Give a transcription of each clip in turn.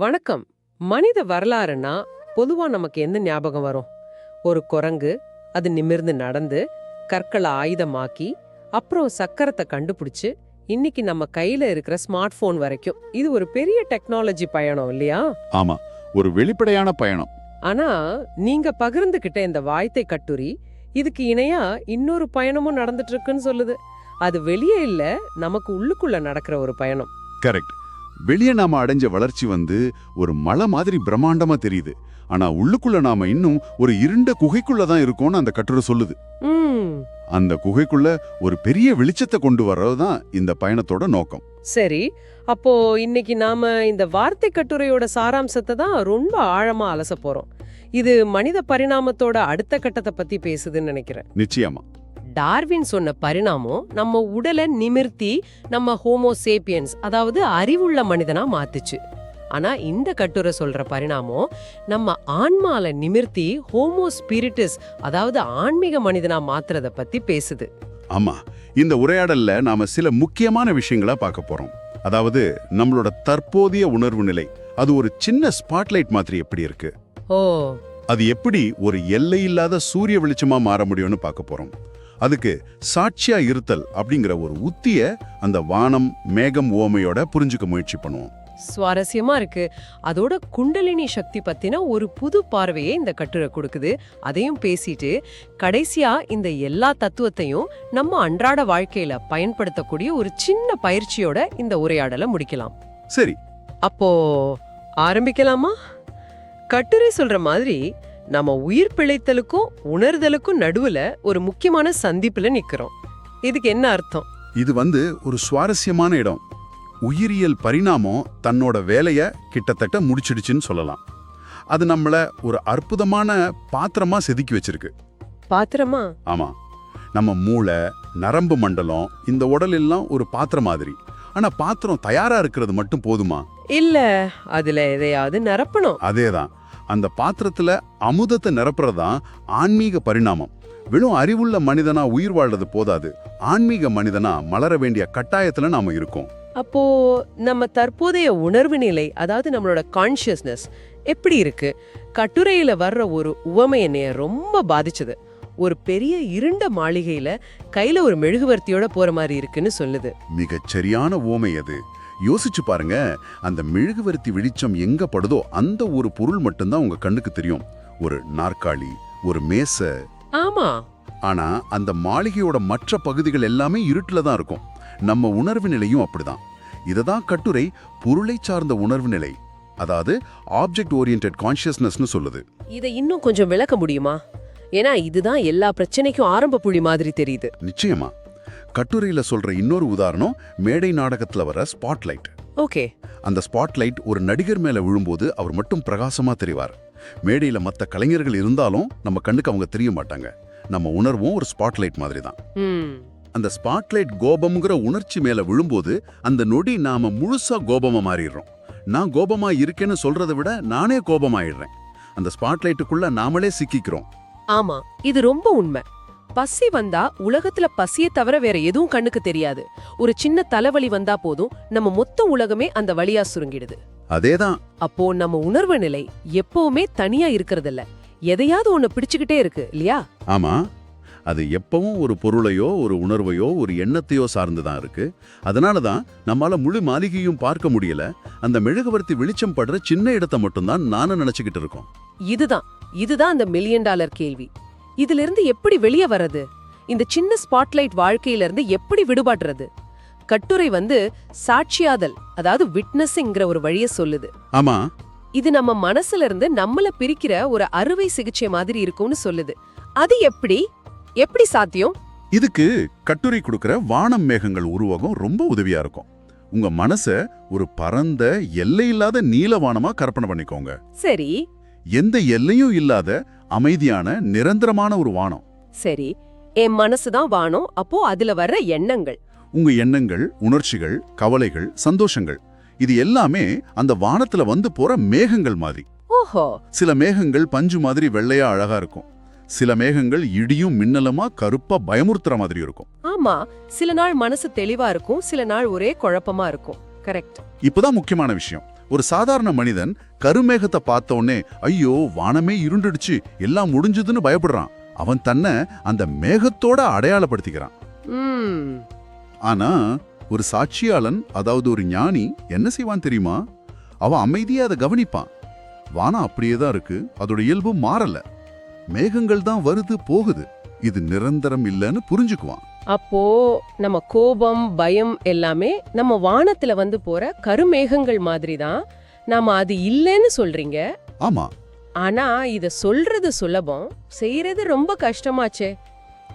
வணக்கம். மனித வரலாறுனா பொதுவா நமக்கு எந்த ஞாபகம் வரும்? ஒரு குரங்கு அது நிமிர்ந்து நடந்து கற்களை ஆயுதமாக்கி அப்புறம் சக்கரத்தை கண்டுபிடிச்சு இன்னைக்கு நம்ம கையில இருக்கிற ஸ்மார்ட் போன் வரைக்கும். இது ஒரு பெரிய டெக்னாலஜி பயணம் இல்லையா? ஆமா ஒரு வெளிப்படையான பயணம். ஆனா நீங்க பகிர்ந்துகிட்ட இந்த வாய்த்தை கட்டுரி இதுக்கு இணையா இன்னொரு பயணமும் நடந்துட்டு இருக்குன்னு சொல்லுது. அது வெளியே இல்ல நமக்கு உள்ளுக்குள்ள நடக்கிற ஒரு பயணம். கரெக்ட் வெளியே நாம அடைஞ்ச வளர்ச்சி வந்து ஒரு மலை மாதிரி பிரம்மாண்டமா தெரியுது. ஆனா உள்ளுக்குள்ள நாம இன்னும் ஒரு இருண்ட குகைக்குள்ள தான் இருக்கோம்னு அந்த கட்டுரை சொல்லுது. அந்த குகைக்குள்ள ஒரு பெரிய வெளிச்சத்தை கொண்டு வர்றதுதான் இந்த பயணத்தோட நோக்கம். சரி. அப்போ இன்னைக்கு நாம இந்த வார்த்தை கட்டுரையோட சாராம்சத்தை தான் ரொம்ப ஆழமா அலச போறோம். இது மனித பரிணாமத்தோட அடுத்த கட்டத்தை பத்தி பேசுதுன்னு நினைக்கிறேன். நிச்சயமா. டார்வின் சொன்ன பரிணாமம் நம்ம உடலை நிமிர்த்தி நம்ம ஹோமோ சேப்பியன்ஸ் அதாவது அறிவுள்ள மனிதனா மாத்துச்சு. ஆனா இந்த கட்டுரை சொல்ற பரிணாமம் நம்ம ஆன்மால நிமிர்த்தி ஹோமோ ஸ்பிரிட்டிஸ் அதாவது ஆன்மீக மனிதனா மாத்துறத பத்தி பேசுது. ஆமா இந்த உரையாடல்ல நாம சில முக்கியமான விஷயங்களா பார்க்க போறோம். அதாவது நம்மளோட தற்போதைய உணர்வு நிலை அது ஒரு சின்ன ஸ்பாட்லைட் மாதிரி எப்படி இருக்கு? ஓ. அது எப்படி ஒரு எல்லையில்லாத சூரிய வெளிச்சமா மாற முடியும்னு பார்க்க போறோம். அதுக்கு சாட்சியா இருத்தல் அப்படிங்கிற ஒரு உத்திய அந்த வானம் மேகம் ஓமையோட புரிஞ்சுக்க முயற்சி பண்ணுவோம். சுவாரஸ்யமா இருக்கு. அதோட குண்டலினி சக்தி பத்தின ஒரு புது பார்வையை இந்த கட்டுரை கொடுக்குது. அதையும் பேசிட்டு கடைசியா இந்த எல்லா தத்துவத்தையும் நம்ம அன்றாட வாழ்க்கையில பயன்படுத்தக்கூடிய ஒரு சின்ன பயிற்சியோட இந்த உரையாடலை முடிக்கலாம். சரி. அப்போ ஆரம்பிக்கலாமா? கட்டுரை சொல்ற மாதிரி நம்ம உயிர் பிழைத்தலுக்கும் உணர்தலுக்கும் நடுவுல ஒரு முக்கியமான சந்திப்புல நிக்கிறோம். இதுக்கு என்ன அர்த்தம்? இது வந்து ஒரு சுவாரஸ்யமான இடம். உயிரியல் பரிணாமம் தன்னோட வேலைய கிட்டத்தட்ட முடிச்சிடுச்சுன்னு சொல்லலாம். அது நம்மள ஒரு அற்புதமான பாத்திரமா செதுக்கி வச்சிருக்கு. பாத்திரமா? ஆமா. நம்ம மூளை நரம்பு மண்டலம் இந்த உடல் எல்லாம் ஒரு பாத்திரம் மாதிரி. ஆனா பாத்திரம் தயாரா இருக்கிறது மட்டும் போதுமா? இல்ல அதுல எதையாவது நிரப்பணும். அதேதான். அந்த பாத்திரத்துல அமுதத்தை நிரப்புறதுதான் ஆன்மீக பரிணாமம். வெறும் அறிவுள்ள மனிதனா உயிர் வாழ்றது போதாது. ஆன்மீக மனிதனா மலர வேண்டிய கட்டாயத்துல நாம இருக்கோம். அப்போ நம்ம தற்போதைய உணர்வு நிலை அதாவது நம்மளோட கான்ஷியஸ்னஸ் எப்படி இருக்கு? கட்டுரையில வர்ற ஒரு உவமை என்னைய ரொம்ப பாதிச்சது. ஒரு பெரிய இருண்ட மாளிகையில கையில ஒரு மெழுகுவர்த்தியோட போற மாதிரி இருக்குன்னு சொல்லுது. மிகச் சரியான ஓமை அது. யோசிச்சு பாருங்க. அந்த மெழுகுவர்த்தி வெளிச்சம் எங்க படுதோ அந்த ஒரு பொருள் மட்டும்தான் உங்க கண்ணுக்கு தெரியும். ஒரு நாற்காலி ஒரு மேசை. ஆமா. ஆனா அந்த மாளிகையோட மற்ற பகுதிகள் எல்லாமே இருட்டுல தான் இருக்கும். நம்ம உணர்வு நிலையும் அப்படிதான். இததான் கட்டுரை பொருளை சார்ந்த உணர்வு நிலை. அதாவது ஆப்ஜெக்ட் ஓரியன்ட் கான்ஷியஸ்னஸ்னு சொல்லுது. இதை இன்னும் கொஞ்சம் விளக்க முடியுமா? ஏன்னா இதுதான் எல்லா பிரச்சனைக்கும் ஆரம்ப புள்ளி மாதிரி தெரியுது. நிச்சயமா. கட்டுரையில சொல்ற இன்னொரு உதாரணம் மேடை நாடகத்துல வர ஸ்பாட்லைட் ஓகே. அந்த ஸ்பாட்லைட் ஒரு நடிகர் மேல விழும்போது அவர் மட்டும் பிரகாசமா தெரிவார். மேடையில மத்த கலைஞர்கள் இருந்தாலும் நம்ம கண்ணுக்கு அவங்க தெரிய மாட்டாங்க. நம்ம உணர்வும் ஒரு ஸ்பாட்லைட் மாதிரி தான் அந்த ஸ்பாட்லைட் கோபம்ங்கிற உணர்ச்சி மேல விழும்போது அந்த நொடி நாம முழுசா கோபமா மாறிடுறோம். நான் கோபமா இருக்கேன்னு சொல்றதை விட நானே கோபமாயிடுறேன். அந்த ஸ்பாட்லைட்டுக்குள்ள நாமளே சிக்கிக்கிறோம். ஆமா இது ரொம்ப உண்மை. பசி வந்தா உலகத்துல பசியை தவிர வேற எதுவும் கண்ணுக்கு தெரியாது. ஒரு சின்ன தலைவலி வந்தா போதும் நம்ம மொத்த உலகமே அந்த வழியா சுருங்கிடுது. அதேதான். அப்போ நம்ம உணர்வு நிலை எப்பவுமே தனியா இருக்கறதில்ல. எதையாவது ஒண்ணு பிடிச்சுக்கிட்டே இருக்கு இல்லையா? ஆமா. அது எப்பவும் ஒரு பொருளையோ ஒரு உணர்வையோ ஒரு எண்ணத்தையோ சார்ந்து தான் இருக்கு. அதனால தான் நம்மால முழு மாளிகையும் பார்க்க முடியல. அந்த மெழுகுவர்த்தி வெளிச்சம் படுற சின்ன இடத்தை மட்டும்தான் நானும் நினைச்சுக்கிட்டு இருக்கோம். இதுதான். இதுதான் அந்த மில்லியன் டாலர் கேள்வி. இதுல இருந்து எப்படி வெளியே வர்றது? இந்த சின்ன ஸ்பாட்லைட் வாழ்க்கையில இருந்து எப்படி விடுபடுறது? கட்டுரை வந்து சாட்சியாதல் அதாவது விட்னஸ்ங்கிற ஒரு வழிய சொல்லுது. ஆமா. இது நம்ம மனசுல இருந்து நம்மள பிரிக்கிற ஒரு அறுவை சிகிச்சை மாதிரி இருக்கும்னு சொல்லுது. அது எப்படி? எப்படி சாத்தியம்? இதுக்கு கட்டுரை கொடுக்கிற வானம் மேகங்கள் உருவகம் ரொம்ப உதவியா இருக்கும். உங்க மனச ஒரு பரந்த எல்லையில்லாத நீலவானமா கற்பனை பண்ணிக்கோங்க. சரி. எந்த எல்லையும் இல்லாத அமைதியான நிரந்தரமான ஒரு வானம். சரி என் மனசுதான் வானம். அப்போ அதுல வர்ற எண்ணங்கள். உங்க எண்ணங்கள் உணர்ச்சிகள் கவலைகள் சந்தோஷங்கள் இது எல்லாமே அந்த வானத்துல வந்து போற மேகங்கள் மாதிரி. ஓஹோ. சில மேகங்கள் பஞ்சு மாதிரி வெள்ளையா அழகா இருக்கும். சில மேகங்கள் இடியும் மின்னலுமா கருப்பா பயமுறுத்துற மாதிரி இருக்கும். ஆமா சில நாள் மனசு தெளிவா இருக்கும் சில நாள் ஒரே குழப்பமா இருக்கும். கரெக்ட். இப்பதான் முக்கியமான விஷயம். ஒரு சாதாரண மனிதன் கருமேகத்தை பார்த்த உடனே ஐயோ வானமே இருண்டுடுச்சு எல்லாம் முடிஞ்சதுன்னு பயப்படுறான். அவன் தன்னை அந்த மேகத்தோட அடையாளப்படுத்திக்கிறான். ஆனா ஒரு சாட்சியாளன் அதாவது ஒரு ஞானி என்ன செய்வான் தெரியுமா? அவன் அமைதியா அதை கவனிப்பான். வானம் அப்படியே தான் இருக்கு அதோட இயல்பு மாறல. மேகங்கள் தான் வருது போகுது. இது நிரந்தரம் இல்லைன்னு புரிஞ்சுக்குவான். அப்போ நம்ம கோபம் பயம் எல்லாமே நம்ம வானத்துல வந்து போற கருமேகங்கள் மாதிரி தான் நாம அது இல்லைன்னு சொல்றீங்க. ஆமா. ஆனா இத சொல்றது சுலபம் செய்யறது ரொம்ப கஷ்டமாச்சே.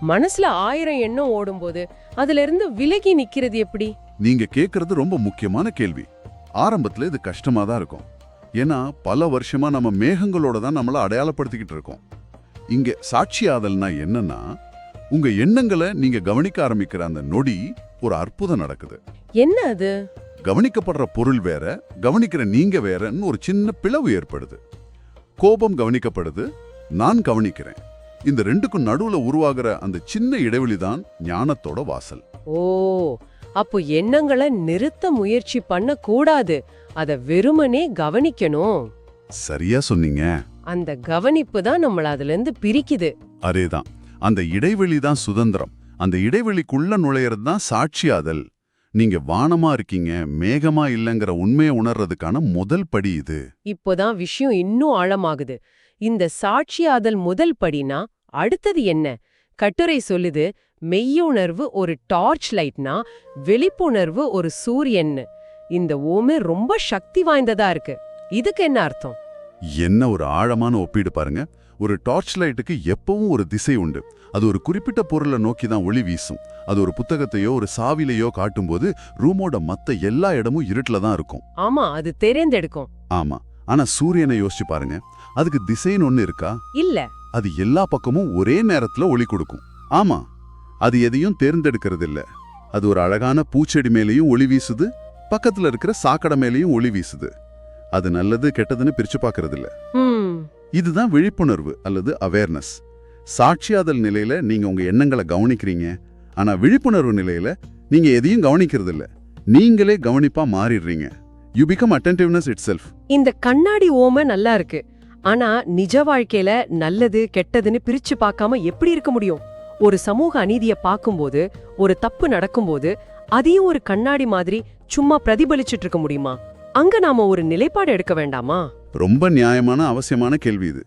மனசுல ஆயிரம் எண்ணம் ஓடும்போது அதுல இருந்து விலகி நிக்கிறது எப்படி? நீங்க கேக்குறது ரொம்ப முக்கியமான கேள்வி. ஆரம்பத்துல இது கஷ்டமா தான் இருக்கும். ஏன்னா பல வருஷமா நம்ம மேகங்களோட தான் நம்மள அடையாளப்படுத்திக்கிட்டு இருக்கோம். இங்க சாட்சியாதல்னா என்னன்னா உங்க எண்ணங்களை நீங்க கவனிக்க ஆரம்பிக்கிற அந்த நொடி ஒரு அற்புதம் நடக்குது. என்ன அது? கவனிக்கப்படுற பொருள் வேற கவனிக்கிற நீங்க வேறன்னு ஒரு சின்ன பிளவு ஏற்படுது. கோபம் கவனிக்கப்படுது நான் கவனிக்கிறேன். இந்த ரெண்டுக்கும் நடுவுல உருவாகிற அந்த சின்ன இடைவெளி தான் ஞானத்தோட வாசல். ஓ அப்போ எண்ணங்களை நிறுத்த முயற்சி பண்ண கூடாது அத வெறுமனே கவனிக்கணும். சரியா சொன்னீங்க. அந்த கவனிப்பு தான் நம்மள அதுல இருந்து பிரிக்குது. அதேதான். அந்த இடைவெளி தான் சுதந்திரம். அந்த இடைவெளிக்குள்ள நுழையிறது தான் சாட்சியாதல் நீங்க வானமா இருக்கீங்க மேகமா இல்லைங்கிற உண்மையை உணர்றதுக்கான முதல் படி இது. இப்போதான் விஷயம் இன்னும் ஆழமாகுது. இந்த சாட்சியாதல் முதல் படினா அடுத்தது என்ன? கட்டுரை சொல்லுது மெய்யுணர்வு ஒரு டார்ச் லைட்னா வெளிப்புணர்வு ஒரு சூரியன்னு. இந்த ஓமே ரொம்ப சக்தி வாய்ந்ததா இருக்கு. இதுக்கு என்ன அர்த்தம்? என்ன ஒரு ஆழமான ஒப்பீடு பாருங்க. ஒரு டார்ச் லைட்டுக்கு எப்பவும் ஒரு திசை உண்டு. அது ஒரு குறிப்பிட்ட பொருளை நோக்கி தான் ஒளி வீசும். அது ஒரு புத்தகத்தையோ ஒரு சாவிலையோ காட்டும்போது ரூமோட மத்த எல்லா இடமும் இருட்டுல தான் இருக்கும். ஆமா அது தெரிந்தெடுக்கும். ஆமா. ஆனா சூரியனை யோசிச்சு பாருங்க. அதுக்கு திசைன்னு ஒண்ணு இருக்கா? இல்ல. அது எல்லா பக்கமும் ஒரே நேரத்துல ஒளி கொடுக்கும். ஆமா. அது எதையும் தேர்ந்தெடுக்கிறது இல்ல அது ஒரு அழகான பூச்செடி மேலேயும் ஒளி வீசுது. பக்கத்துல இருக்கிற சாக்கடை மேலேயும் ஒளி வீசுது. அது நல்லது கெட்டதுன்னு பிரிச்சு பார்க்கறது இல்ல இதுதான் விழிப்புணர்வு அல்லது அவேர்னஸ் சாட்சியாதல் நிலையில நீங்க உங்க எண்ணங்களை கவனிக்கிறீங்க. ஆனா விழிப்புணர்வு நிலையில நீங்க எதையும் கவனிக்கிறது இல்ல நீங்களே கவனிப்பா மாறிடுறீங்க. You become attentiveness itself இந்த கண்ணாடி ஓமை நல்லா இருக்கு. ஆனா நிஜ வாழ்க்கையில நல்லது கெட்டதுன்னு பிரிச்சு பார்க்காம எப்படி இருக்க முடியும்? ஒரு சமூக அநீதிய பார்க்கும்போது ஒரு தப்பு நடக்கும்போது அதையும் ஒரு கண்ணாடி மாதிரி சும்மா பிரதிபலிச்சிட்டு இருக்க முடியுமா? அங்க நாம ஒரு நிலைப்பாடு எடுக்க வேண்டாமா? ரொம்ப நியாயமான அவசியமான கேள்வி இது.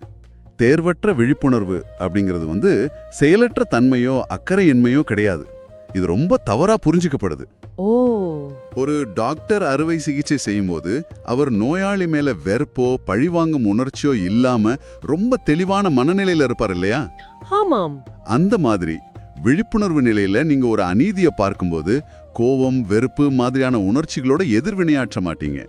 தேர்வற்ற விழிப்புணர்வு அப்படிங்கிறது வந்து செயலற்ற தன்மையோ அக்கறையின்மையோ கிடையாது. இது ரொம்ப தவறா புரிஞ்சுக்கப்படுது. ஓ. ஒரு டாக்டர் அறுவை சிகிச்சை செய்யும்போது அவர் நோயாளி மேல வெறுப்போ பழிவாங்கும் உணர்ச்சியோ இல்லாம ரொம்ப தெளிவான மனநிலையில இருப்பார் இல்லையா? ஆமாம். அந்த மாதிரி விழிப்புணர்வு நிலையில நீங்க ஒரு அநீதியை பார்க்கும்போது கோபம் வெறுப்பு மாதிரியான உணர்ச்சிகளோட எதிர்வினையாற்ற மாட்டீங்க.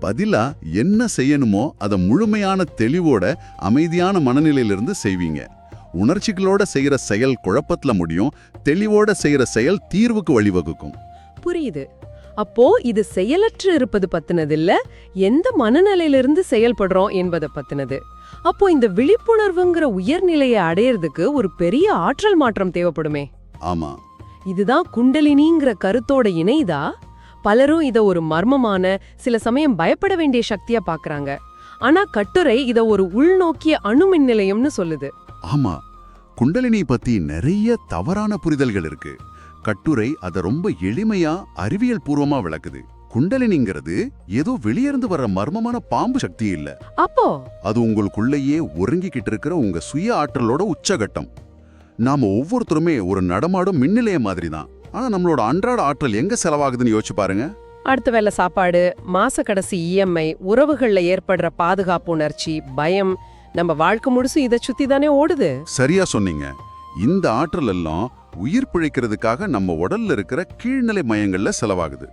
பதிலா என்ன செய்யணுமோ அதை முழுமையான தெளிவோட அமைதியான மனநிலையிலிருந்து செய்வீங்க. உணர்ச்சிகளோட செய்யற செயல் குழப்பத்துல முடியும் தெளிவோட செய்யற செயல் தீர்வுக்கு வழிவகுக்கும். புரியுது. அப்போ இது செயலற்று இருப்பது பத்தினது இல்ல எந்த மனநிலையிலிருந்து செயல்படுறோம் என்பதை பத்தினது. அப்போ இந்த விழிப்புணர்வுங்கிற உயர்நிலையை அடையறதுக்கு ஒரு பெரிய ஆற்றல் மாற்றம் தேவைப்படுமே. ஆமா. இதுதான் குண்டலினிங்கிற கருத்தோட இணைதா? பலரும் இத ஒரு மர்மமான சில சமயம் பயப்பட வேண்டிய சக்தியா பாக்குறாங்க. ஆனா கட்டுரை இத ஒரு உள்நோக்கிய அணுமின் நிலையம்னு சொல்லுது. ஆமா. குண்டலினி பத்தி நிறைய தவறான புரிதல்கள் இருக்கு. கட்டுரை அதை ரொம்ப எளிமையா அறிவியல் பூர்வமா விளக்குது. குண்டலினிங்கிறது ஏதோ வெளியிருந்து வர்ற மர்மமான பாம்பு சக்தி இல்ல. அப்போ? அது உங்களுக்குள்ளேயே ஒருங்கிக்கிட்டு இருக்கிற உங்க சுய ஆற்றலோட உச்சகட்டம். நாம ஒவ்வொருத்தருமே ஒரு நடமாடும் மின்னிலைய மாதிரி தான் ஆனா நம்மளோட அன்றாட ஆற்றல் எங்க செலவாகுதுன்னு யோசிச்சு பாருங்க. அடுத்த வேலை சாப்பாடு மாச கடைசி இஎம்ஐ உறவுகள்ல ஏற்படுற பாதுகாப்பு உணர்ச்சி பயம் நம்ம வாழ்க்கை முழுசு இதை சுத்தி தானே ஓடுது. சரியா சொன்னீங்க. இந்த ஆற்றல் எல்லாம் உயிர் பிழைக்கிறதுக்காக நம்ம உடல்ல இருக்கிற கீழ்நிலை மையங்கள்ல செலவாகுது.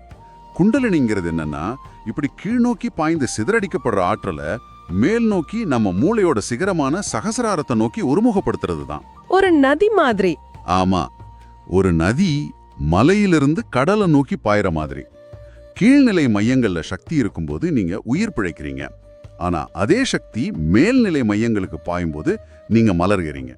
குண்டலினிங்கிறது என்னன்னா இப்படி கீழ்நோக்கி பாய்ந்து சிதறடிக்கப்படுற ஆற்றலை மேல் நோக்கி நம்ம மூளையோட சிகரமான சகசிராரத்தை நோக்கி ஒருமுகப்படுத்துறது தான் ஒரு நதி மாதிரி. ஆமா. ஒரு நதி மலையிலிருந்து கடலை நோக்கி பாயிற மாதிரி. கீழ்நிலை மையங்கள்ல சக்தி இருக்கும்போது நீங்க உயிர் பிழைக்கிறீங்க. ஆனா அதே சக்தி மேல்நிலை மையங்களுக்கு பாயும்போது நீங்க மலர்கிறீங்க.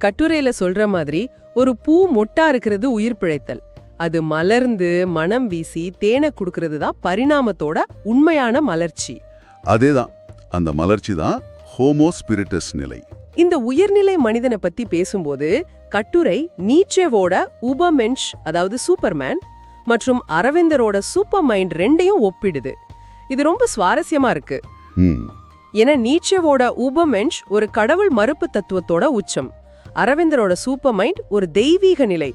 கட்டுரையில சொல்ற மாதிரி ஒரு பூ மொட்டா இருக்கிறது உயிர் பிழைத்தல். அது மலர்ந்து மனம் வீசி தேனை கொடுக்கறது தான் பரிணாமத்தோட உண்மையான மலர்ச்சி. அதேதான். அந்த மலர்ச்சி தான் ஹோமோ ஸ்பிரிட்டஸ் நிலை. இந்த உயர்நிலை மனிதனை பத்தி பேசும்போது கட்டுரை நீச்சேவோட உபமென்ஷ் அதாவது சூப்பர்மேன் மற்றும் அரவிந்தரோட சூப்பர் மைண்ட் ரெண்டையும் ஒப்பிடுது. இது ரொம்ப சுவாரஸ்யமா இருக்கு. ஏன்னா நீச்சேவோட உபமென்ஷ் ஒரு கடவுள் மறுப்பு தத்துவத்தோட உச்சம். அரவிந்தரோட சூப்பர் மைண்ட் ஒரு தெய்வீக நிலை.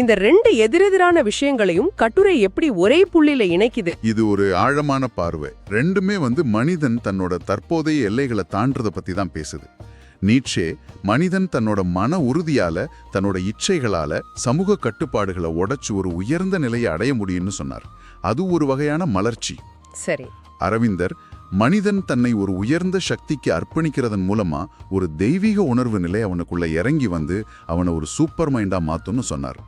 இந்த ரெண்டு எதிரெதிரான விஷயங்களையும் கட்டுரை எப்படி ஒரே புள்ளில இணைக்குது? இது ஒரு ஆழமான பார்வை. ரெண்டுமே வந்து மனிதன் தன்னோட தற்போதைய எல்லைகளை தாண்டறத பத்தி தான் பேசுது. நீட்சே மனிதன் தன்னோட மன உறுதியால தன்னோட இச்சைகளால சமூக கட்டுப்பாடுகளை உடைச்சு ஒரு உயர்ந்த நிலையை அடைய முடியும்னு சொன்னார். அது ஒரு வகையான மலர்ச்சி. சரி. அரவிந்தர் மனிதன் தன்னை ஒரு உயர்ந்த சக்திக்கு அர்ப்பணிக்கிறதன் மூலமா ஒரு தெய்வீக உணர்வு நிலை அவனுக்குள்ள இறங்கி வந்து அவனை ஒரு சூப்பர் மைண்டா மாத்தும்னு சொன்னார்.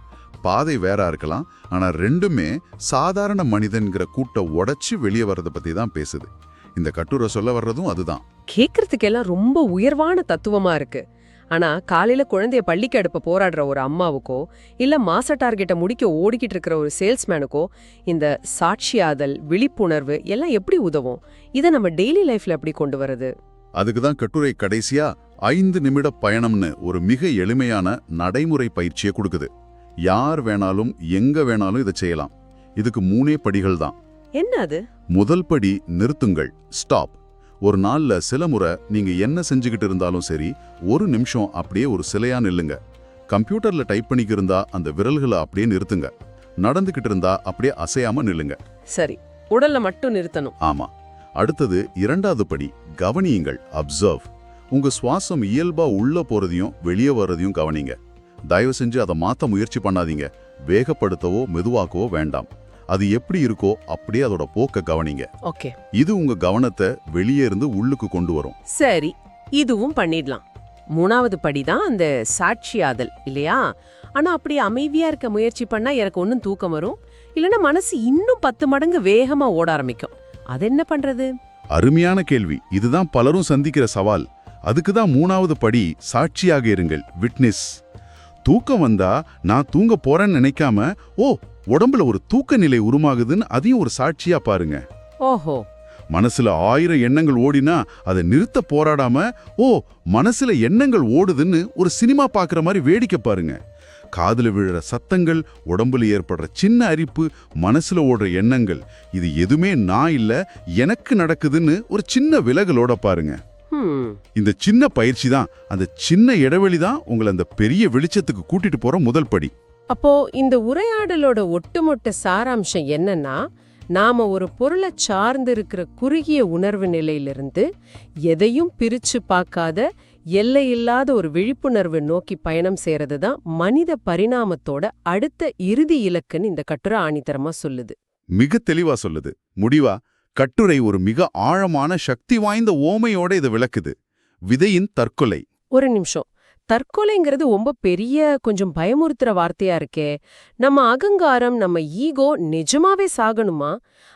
பாதை வேறா இருக்கலாம் ஆனா ரெண்டுமே சாதாரண மனிதன்கிற கூட்ட உடைச்சு வெளியே வர்றத பத்தி தான் பேசுது. இந்த கட்டுரை சொல்ல வர்றதும் அதுதான். கேக்குறதுக்கெல்லாம் ரொம்ப உயர்வான தத்துவமா இருக்கு. ஆனா காலையில குழந்தைய பள்ளிக்கு அடுப்ப போராடுற ஒரு அம்மாவுக்கோ இல்ல மாச டார்கெட்டை முடிக்க ஓடிக்கிட்டு இருக்கிற ஒரு சேல்ஸ்மேனுக்கோ இந்த சாட்சியாதல் விழிப்புணர்வு எல்லாம் எப்படி உதவும்? இதை நம்ம டெய்லி லைஃப்ல எப்படி கொண்டு வரது அதுக்கு தான் கட்டுரை கடைசியா ஐந்து நிமிட பயணம்னு ஒரு மிக எளிமையான நடைமுறை பயிற்சியை கொடுக்குது. யார் வேணாலும் எங்க வேணாலும் இதை செய்யலாம். இதுக்கு மூணே படிகள் தான். என்ன அது? முதல் படி நிறுத்துங்கள். ஸ்டாப் ஒரு நாள்ல சில முறை நீங்க என்ன செஞ்சுக்கிட்டு இருந்தாலும் சரி ஒரு நிமிஷம் அப்படியே ஒரு சிலையா நில்லுங்க. கம்ப்யூட்டர்ல டைப் பண்ணிக்கிட்டு இருந்தா அந்த விரல்களை அப்படியே நிறுத்துங்க. நடந்துகிட்டு இருந்தா அப்படியே அசையாம நில்லுங்க. சரி. உடல்ல மட்டும் நிறுத்தணும். ஆமா. அடுத்தது இரண்டாவது படி கவனியுங்கள். அப்சர்வ் உங்க சுவாசம் இயல்பா உள்ள போறதையும் வெளியே வர்றதையும் கவனிங்க. தயவு செஞ்சு அதை மாத்த முயற்சி பண்ணாதீங்க. வேகப்படுத்தவோ மெதுவாக்கவோ வேண்டாம். அது எப்படி இருக்கோ அப்படியே அதோட போக்க கவனிங்க. ஓகே. இது உங்க கவனத்தை வெளியே இருந்து உள்ளுக்கு கொண்டு வரும். சரி இதுவும் பண்ணிடலாம். மூணாவது படிதான் அந்த சாட்சியாதல் இல்லையா? ஆனா அப்படி அமைதியா இருக்க முயற்சி பண்ணா எனக்கு ஒன்னும் தூக்கம் வரும். இல்லைன்னா மனசு இன்னும் பத்து மடங்கு வேகமா ஓட ஆரம்பிக்கும். அது என்ன பண்றது? அருமையான கேள்வி. இதுதான் பலரும் சந்திக்கிற சவால். அதுக்கு தான் மூணாவது படி சாட்சியாக இருங்கள். விட்னஸ் தூக்கம் வந்தா நான் தூங்க போறேன்னு நினைக்காம ஓ உடம்புல ஒரு தூக்க நிலை உருமாகுதுன்னு அதையும் ஒரு சாட்சியா பாருங்க. ஓஹோ. மனசுல ஆயிரம் எண்ணங்கள் ஓடினா அதை நிறுத்த போராடாம ஓ மனசுல எண்ணங்கள் ஓடுதுன்னு ஒரு சினிமா பார்க்குற மாதிரி வேடிக்கை பாருங்க. காதுல விழுற சத்தங்கள் உடம்புல ஏற்படுற சின்ன அரிப்பு மனசுல ஓடுற எண்ணங்கள் இது எதுவுமே நான் இல்ல எனக்கு நடக்குதுன்னு ஒரு சின்ன விலகலோட பாருங்க. இந்த சின்ன பயிற்சி தான் அந்த சின்ன இடைவெளி தான் உங்களை அந்த பெரிய வெளிச்சத்துக்கு கூட்டிட்டு போற முதல் படி. அப்போ இந்த உரையாடலோட ஒட்டுமொத்த சாராம்சம் என்னன்னா நாம ஒரு பொருளை சார்ந்து இருக்கிற குறுகிய உணர்வு நிலையிலிருந்து எதையும் பிரிச்சு பார்க்காத எல்லையில்லாத ஒரு விழிப்புணர்வு நோக்கி பயணம் செய்யறது தான் மனித பரிணாமத்தோட அடுத்த இறுதி இலக்குன்னு இந்த கட்டுரை ஆணித்தரமா சொல்லுது. மிக தெளிவா சொல்லுது. முடிவா? கட்டுரை ஒரு மிக ஆழமான சக்தி வாய்ந்த ஓமையோட இதை விளக்குது. விதையின் தற்கொலை. ஒரு நிமிஷம். தற்கொலைங்கிறது ரொம்ப பெரிய கொஞ்சம் பயமுறுத்துற வார்த்தையா இருக்கே. நம்ம அகங்காரம் நம்ம ஈகோ நிஜமாவே சாகணுமா?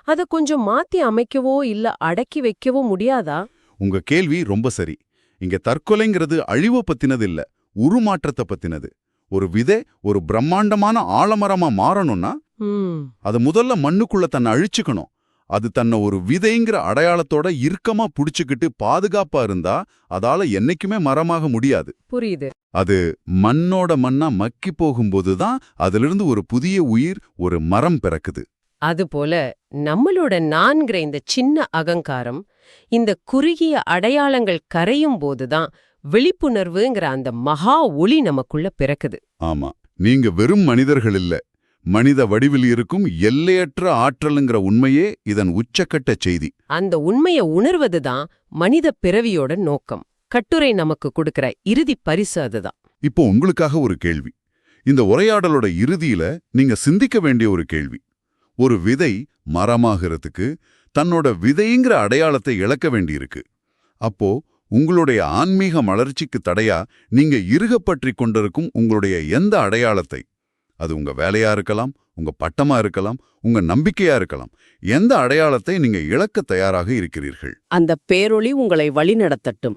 அத கொஞ்சம் மாத்தி அமைக்கவோ இல்ல அடக்கி வைக்கவோ முடியாதா? உங்க கேள்வி ரொம்ப சரி. இங்க தற்கொலைங்கிறது அழிவை பத்தினது இல்ல உருமாற்றத்தை பத்தினது. ஒரு விதை ஒரு பிரம்மாண்டமான ஆலமரமா மாறணும்னா அது முதல்ல மண்ணுக்குள்ள தன்னை அழிச்சுக்கணும். அது தன்னை ஒரு விதைங்கிற அடையாளத்தோட இறுக்கமா புடிச்சுக்கிட்டு பாதுகாப்பா இருந்தா அதால என்னைக்குமே மரமாக முடியாது. புரியுது. அது மண்ணோட மண்ணா மக்கி போகும்போது தான் அதிலிருந்து ஒரு புதிய உயிர் ஒரு மரம் பிறக்குது. அதுபோல நம்மளோட நான்கிற இந்த சின்ன அகங்காரம் இந்த குறுகிய அடையாளங்கள் கரையும் போதுதான் விழிப்புணர்வுங்கிற அந்த மகா ஒளி நமக்குள்ள பிறக்குது. ஆமா. நீங்க வெறும் மனிதர்கள் இல்ல. மனித வடிவில் இருக்கும் எல்லையற்ற ஆற்றலுங்கிற உண்மையே இதன் உச்சக்கட்ட செய்தி. அந்த உண்மைய உணர்வதுதான் மனித பிறவியோட நோக்கம். கட்டுரை நமக்கு கொடுக்கிற இறுதி பரிசு அதுதான். இப்போ உங்களுக்காக ஒரு கேள்வி. இந்த உரையாடலோட இறுதியில நீங்க சிந்திக்க வேண்டிய ஒரு கேள்வி. ஒரு விதை மரமாகிறதுக்கு தன்னோட விதைங்கிற அடையாளத்தை இழக்க வேண்டியிருக்கு. அப்போ உங்களுடைய ஆன்மீக மலர்ச்சிக்கு தடையா நீங்க இறுகப் பற்றிக் கொண்டிருக்கும் உங்களுடைய எந்த அடையாளத்தை? அது உங்க வேலையா இருக்கலாம் உங்க பட்டமா இருக்கலாம் உங்க நம்பிக்கையா இருக்கலாம். எந்த அடையாளத்தை நீங்க இழக்க தயாராக இருக்கிறீர்கள்? அந்த பேரொளி உங்களை வழிநடத்தட்டும்.